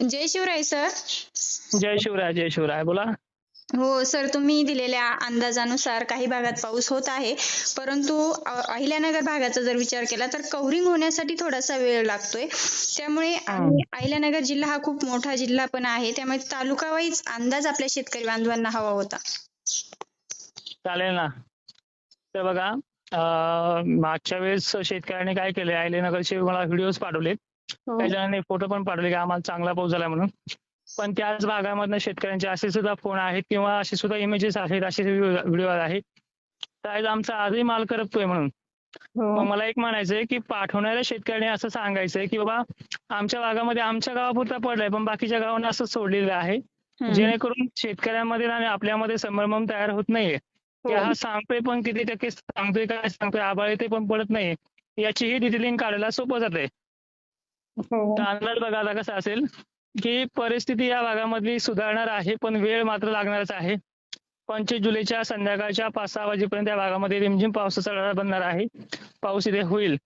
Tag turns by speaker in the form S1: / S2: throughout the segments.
S1: जय Shivray sir.
S2: जय शिवराय जय शिवराय. बोला.
S1: हो सर तुम्ही दिलेल्या अंदाजानुसार काही भागात पाऊस होत आहे. परंतु अहिल्यानगर भागाचा जर विचार केला तर कव्हरिंग होण्यासाठी थोडासा वेळ लागतोय. त्यामुळे आणि अहिल्यानगर जिल्हा हा खूप मोठा जिल्हा पण आहे. त्यामुळे तालुका वाईज अंदाज आपल्या शेतकरी बांधवांना हवा होता.
S2: चालेल ना. तर बघा मागच्या वेळेस शेतकऱ्यांनी काय केले आयलेनगरचे मला व्हिडिओज पाठवले
S1: हो.
S2: काही जणांनी फोटो पण पाठवले की आम्हाला चांगला पाऊस झाला म्हणून. पण त्याच भागामधनं शेतकऱ्यांचे असे सुद्धा फोन आहेत किंवा असे सुद्धा इमेजेस आहेत असे व्हिडिओ आहेत. तर आमचा आजही माल करपतोय म्हणून.
S1: हो.
S2: मग मला एक म्हणायचंय की पाठवणाऱ्या शेतकऱ्याने असं सांगायचंय की बाबा आमच्या भागामध्ये आमच्या गावापुरता पडलाय पण बाकीच्या गावांना असं सोडलेलं आहे. जेणेकरून शेतकऱ्यांमध्ये आणि आपल्यामध्ये संभ्रम तयार होत नाहीये. की
S1: हो.
S2: हा सांगतोय पण किती टक्के सांगतोय काय सांगतोय आबाळ येते पण पडत नाही याचीही डिटेलिंग काढायला सोपं जाते
S1: हो.
S2: अंदाज बघा आता कसा असेल की परिस्थिती या भागामधली सुधारणार आहे पण वेळ मात्र लागणारच आहे. पंचवीस जुलैच्या संध्याकाळच्या पाच सहा वाजेपर्यंत या भागामध्ये रिमझिम पावसाचा लढा बनणार आहे. पाऊस इथे होईल.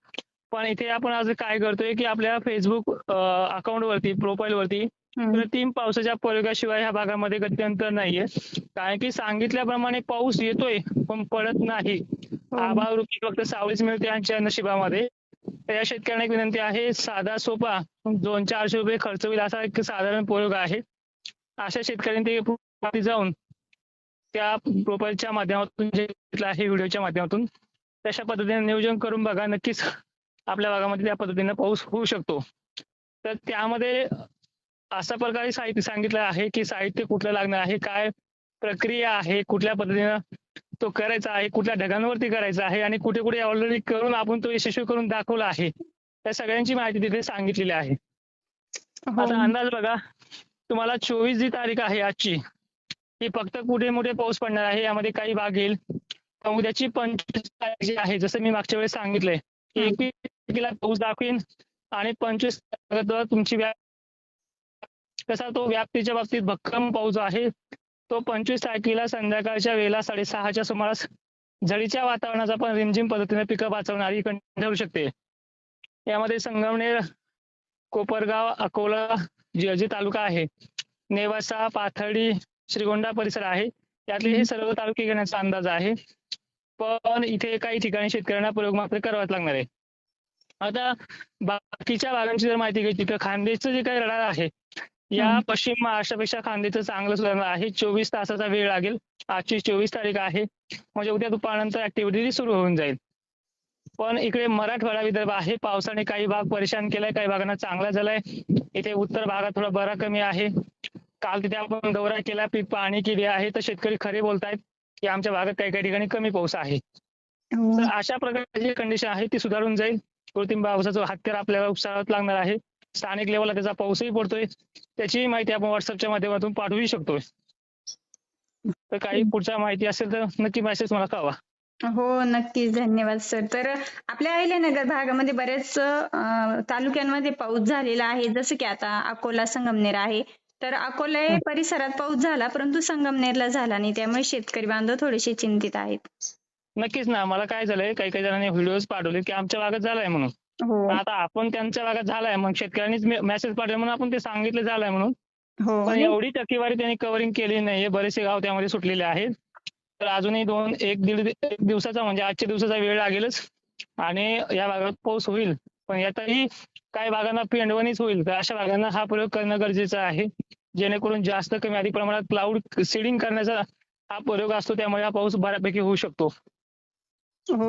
S2: पण इथे आपण आज काय करतोय की आपल्या फेसबुक अकाउंट वरती प्रोफाईल वरती. कृत्रिम पावसाच्या प्रयोगाशिवाय ह्या भागामध्ये गत्यंतर नाहीये. कारण की सांगितल्याप्रमाणे पाऊस येतोय पण पडत नाही. आभाळ रूपी फक्त सावलीच मिळते यांच्या नशिबामध्ये. तर या शेतकऱ्यांना एक विनंती आहे साधा सोपा दोन चारशे रुपये खर्च होईल असा एक साधारण प्रयोग आहे. अशा शेतकऱ्यांनी ते जाऊन त्या प्रोफाईलच्या माध्यमातून जे आहे व्हिडिओच्या माध्यमातून तशा पद्धतीने नियोजन करून बघा नक्कीच आपल्या भागामध्ये त्या पद्धतीने पाऊस होऊ शकतो. तर त्यामध्ये अशा प्रकारे साहित्य सांगितलं आहे की साहित्य कुठलं लागणार आहे काय प्रक्रिया आहे कुठल्या पद्धतीनं तो करायचा आहे कुठल्या ढगांवरती करायचा आहे आणि कुठे कुठे ऑलरेडी करून आपण तो यशस्वी करून दाखवला आहे त्या सगळ्यांची माहिती तिथे सांगितलेली आहे
S1: हो.
S2: आता अंदाज बघा तुम्हाला चोवीस जी तारीख आहे आजची ही फक्त कुठे मोठे पाऊस पडणार आहे यामध्ये काही भाग येईल उद्याची पंचवीस तारीख जी आहे जसं मी मागच्या वेळेस सांगितलंय. एकवीस तारखेला पाऊस दाखवीन आणि पंचवीस तारखेला तुमची व्या कसा तो व्याप्तीच्या बाबतीत भक्कम पाऊस आहे तो पंचवीस तारखेला संध्याकाळच्या वेळेला साडेसहाच्या सुमारास झडीच्या वातावरणाचा पण रिमझिम पद्धतीने पिकं वाचवणारी कंडिशन ठरू शकते. यामध्ये संगमनेर कोपरगाव अकोला जे जे तालुका आहे. नेवासा पाथर्डी श्रीगोंदा परिसर आहे. त्यातले हे सर्व तालुके घेण्याचा अंदाज आहे. पण इथे काही ठिकाणी शेतकऱ्यांना प्रयोग मात्र करावाच लागणार आहे. आता बाकीच्या भागांची जर माहिती घ्यायची तर खानदेशचं जे काही रडार आहे या. पश्चिम महाराष्ट्रापेक्षा खानदेशचं चांगलं सुधारणा आहे. चोवीस तासाचा वेळ लागेल. आजची चोवीस तारीख आहे. म्हणजे उद्या दुपारनंतर ऍक्टिव्हिटी सुरू होऊन जाईल. पण इकडे मराठवाडा विदर्भ आहे. पावसाने काही भाग परेशान केलाय काही भागांना चांगला झालाय. इथे उत्तर भागात थोडा बरा कमी आहे. काल तिथे आपण दौरा केला पीक पाहणी केली आहे तर शेतकरी खरे बोलतायत की आमच्या भागात काही काही ठिकाणी कमी पाऊस आहे.
S1: हो.
S2: तर अशा प्रकारची जी कंडिशन आहे ती सुधारून जाईल. कृत्रिम पावसाचं हत्यार आपल्याला उपसारात लागणार आहे. स्थानिक लेवलला त्याचा पाऊसही पडतोय. त्याची माहिती आपण व्हॉट्सअपच्या माध्यमातून पाठवू शकतोय. तर काही पुढच्या माहिती असेल तर नक्की मेसेज मला कळवा.
S1: हो नक्कीच. धन्यवाद सर तर आपल्या अहिल्यानगर भागामध्ये बऱ्याच तालुक्यांमध्ये पाऊस झालेला आहे. जसं की आता अकोला संगमनेर आहे. तर अकोला या परिसरात पाऊस झाला परंतु संगमनेरला झाला नाही. त्यामुळे शेतकरी बांधव थोडेसे चिंतित आहेत.
S2: नक्कीच ना. मला काय झालंय काही काही जणांनी व्हिडिओज पाठवले की आमच्या भागात झालाय म्हणून.
S1: हो.
S2: आता आपण त्यांच्या भागात झालाय मग शेतकऱ्यांनीच मेसेज पाठवले म्हणून आपण ते सांगितलं झालंय म्हणून.
S1: हो.
S2: पण एवढी टक्केवारी त्यांनी कव्हरिंग केली नाहीये बरेचसे गाव त्यामध्ये सुटलेले आहेत. तर अजूनही दोन एक दीड एक दिवसाचा म्हणजे आजच्या दिवसाचा वेळ लागेलच. आणि या भागात पाऊस होईल पण यातही काही भागांना पेंडवणीच होईल. तर अशा भागांना हा प्रयोग करणं गरजेचं आहे. जेणेकरून जास्त कमी अधिक प्रमाणात क्लाउड सीडिंग करण्याचा हा प्रयोग असतो त्यामुळे हा पाऊस बऱ्यापैकी होऊ शकतो.
S1: हो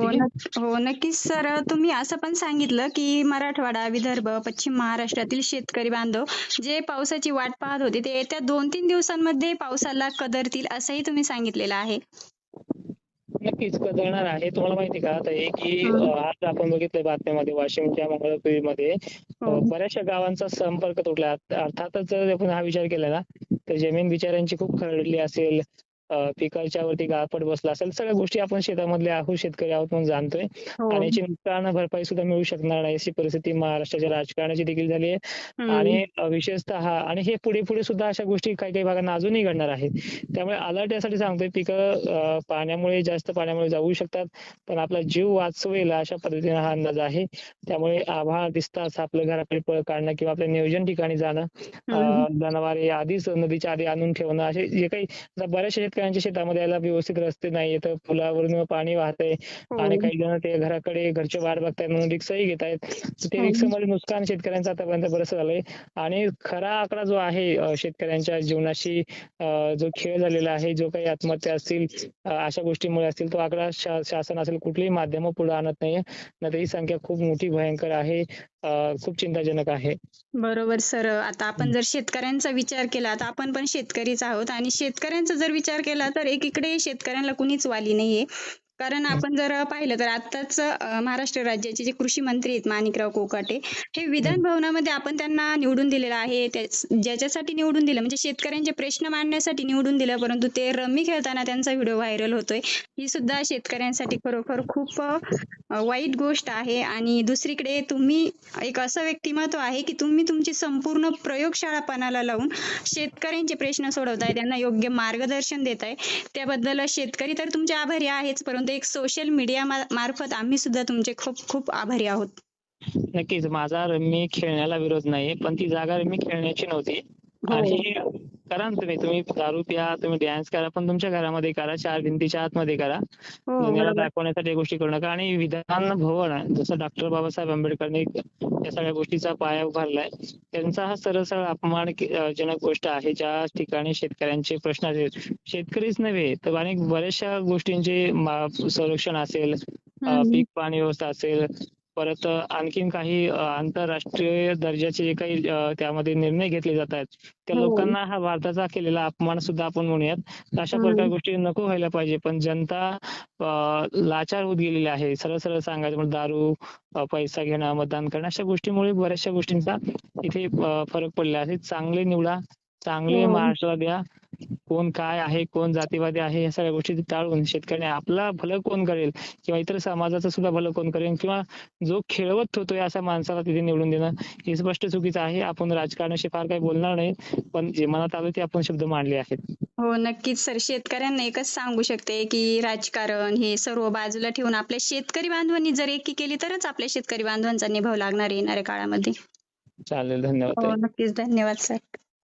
S1: हो नक्कीच. सर तुम्ही असं पण सांगितलं की मराठवाडा विदर्भ पश्चिम महाराष्ट्रातील शेतकरी बांधव जे पावसाची वाट पाहत होते ते येत्या दोन तीन दिवसांमध्ये पावसाला कदरतील असंही तुम्ही सांगितलेलं आहे.
S2: नक्कीच कळणार आहे. तुम्हाला माहिती का आता हे की आज आपण बघितलं बातम्यामध्ये वाशिमच्या मंगळपिरीमध्ये
S1: हो.
S2: बऱ्याचशा गावांचा संपर्क तुटला. अर्थातच जर आपण हा विचार केला ना तर जमीन बिचाऱ्यांची खूप खरडली असेल पिकाच्या वरती गाळपट बसला असेल सगळ्या गोष्टी आपण शेतामधले आहोत शेतकरी आहोत म्हणून जाणतोय.
S1: हो.
S2: आणि याची नुकसान भरपाई सुद्धा मिळू शकणार नाही अशी परिस्थिती महाराष्ट्राच्या राजकारणाची देखील झाली आहे. आणि विशेषतः आणि हे पुढे पुढे सुद्धा अशा गोष्टी काही काही भागांना अजूनही घडणार आहेत. त्यामुळे अलर्ट यासाठी सांगतोय पिकं पाण्यामुळे जास्त पाण्यामुळे जाऊ शकतात पण आपला जीव वाचवेल अशा पद्धतीने हा अंदाज आहे. त्यामुळे आभाळ दिसताच आपलं घराकडे पळ काढणं किंवा आपल्या नियोजन ठिकाणी जाणं जनावरे आधीच नदीच्या आधी आणून ठेवणं असे जे काही बऱ्याचशा शेतकऱ्यांच्या शेतामध्ये याला व्यवस्थित रस्ते नाही तर पुलावरून पाणी वाहतंय. आणि
S1: हो.
S2: काही जण ते घराकडे घरचे वाट बघतायत म्हणून रिक्षाही घेत आहेत. तर ते
S1: हम्म.
S2: रिक्षामध्ये नुकसान शेतकऱ्यांचं आतापर्यंत बरंच झालंय. आणि खरा आकडा जो आहे शेतकऱ्यांच्या जीवनाशी जो खेळ झालेला आहे जो काही आत्महत्या असतील अशा गोष्टीमुळे असतील तो आकडा शासन असेल कुठलीही माध्यम पुढे आणत नाहीये. नाही ही संख्या खूप मोठी भयंकर आहे. खूप चिंताजनक आहे.
S1: बरोबर सर. आता आपण जर शेतकऱ्यांचा विचार केला तर आपण पण शेतकरीच आहोत आणि शेतकऱ्यांचा जर विचार केला तर एकीकडे शेतकऱ्यांना कुणीच वाली नाहीये. कारण आपण जर पाहिलं तर आताच महाराष्ट्र राज्याचे जे कृषी मंत्री आहेत माणिकराव कोकाटे हे विधान भवनामध्ये आपण त्यांना निवडून दिलेलं आहे. ज्याच्यासाठी निवडून दिलं म्हणजे शेतकऱ्यांचे प्रश्न मांडण्यासाठी निवडून दिलं परंतु ते रम्मी खेळताना त्यांचा व्हिडिओ व्हायरल होतोय. ही सुद्धा शेतकऱ्यांसाठी खरोखर खूप वाईट गोष्ट आहे. आणि दुसरीकडे तुम्ही एक असं व्यक्तिमत्व आहे की तुम्ही तुमची संपूर्ण प्रयोगशाळा पणाला लावून शेतकऱ्यांचे प्रश्न सोडवताय त्यांना योग्य मार्गदर्शन देताय. त्याबद्दल शेतकरी तर तुमचे आभारी आहेच परंतु एक सोशल मीडिया मार्फत आम्ही सुद्धा तुमचे खूप खूप आभारी आहोत.
S2: नक्कीच. माझा रम्मी खेळण्याला विरोध नाही पण ती जागा रम्मी खेळण्याची नव्हती.
S1: हो.
S2: आणि करा ना तुम्ही. तुम्ही दारू प्या तुम्ही डॅन्स करा पण तुमच्या घरामध्ये करा चार भिंतीच्या आतमध्ये करा.
S1: हो
S2: दुनियाला. दाखवण्यासाठी गोष्टी करू नका. आणि विधान भवन आहे, जसं डॉक्टर बाबासाहेब आंबेडकरने या सगळ्या गोष्टीचा पाया उभारलाय त्यांचा हा सरळ सरळ अपमान जनक गोष्ट आहे. ज्या ठिकाणी शेतकऱ्यांचे प्रश्न आहेत. शेतकरीच नव्हे तर अनेक बऱ्याचशा गोष्टींचे संरक्षण असेल. पीक पाणी व्यवस्था असेल परत आणखीन काही आंतरराष्ट्रीय दर्जाचे जे काही त्यामध्ये निर्णय घेतले जात आहेत त्या
S1: हो.
S2: लोकांना हा भारताचा केलेला अपमान सुद्धा आपण म्हणूयात अशा. प्रकार गोष्टी नको व्हायला पाहिजे पण जनता लाचार होत गेलेली आहे सरळ सरळ सांगायचं म्हणजे दारू पैसा घेणं मतदान करणं अशा गोष्टीमुळे बऱ्याचशा गोष्टींचा इथे फरक पडला आहे चांगले निवडा चांगले
S1: हो.
S2: महाराष्ट्राला द्या कोण काय आहे कोण जातीवादी आहे या सगळ्या गोष्टी टाळून शेतकऱ्याने आपला भलं कोण करेल किंवा इतर समाजाचं सुद्धा भलं कोण करेल किंवा जो खेळवत ठेवतोय अशा माणसाला तिथे निवडून देणं हे स्पष्ट चुकीचं आहे. आपण राजकारणाशी फार काही बोलणार नाही पण जे मनात आलं ते आपण शब्द मांडले आहेत.
S1: हो नक्कीच सर. शेतकऱ्यांना एकच सांगू शकते की राजकारण हे सर्व बाजूला ठेवून आपल्या शेतकरी बांधवांनी जर एकी केली तरच आपल्या शेतकरी बांधवांचा निभाव लागणार आहे येणाऱ्या काळामध्ये.
S2: चालेल धन्यवाद
S1: हो. नक्कीच. धन्यवाद सर.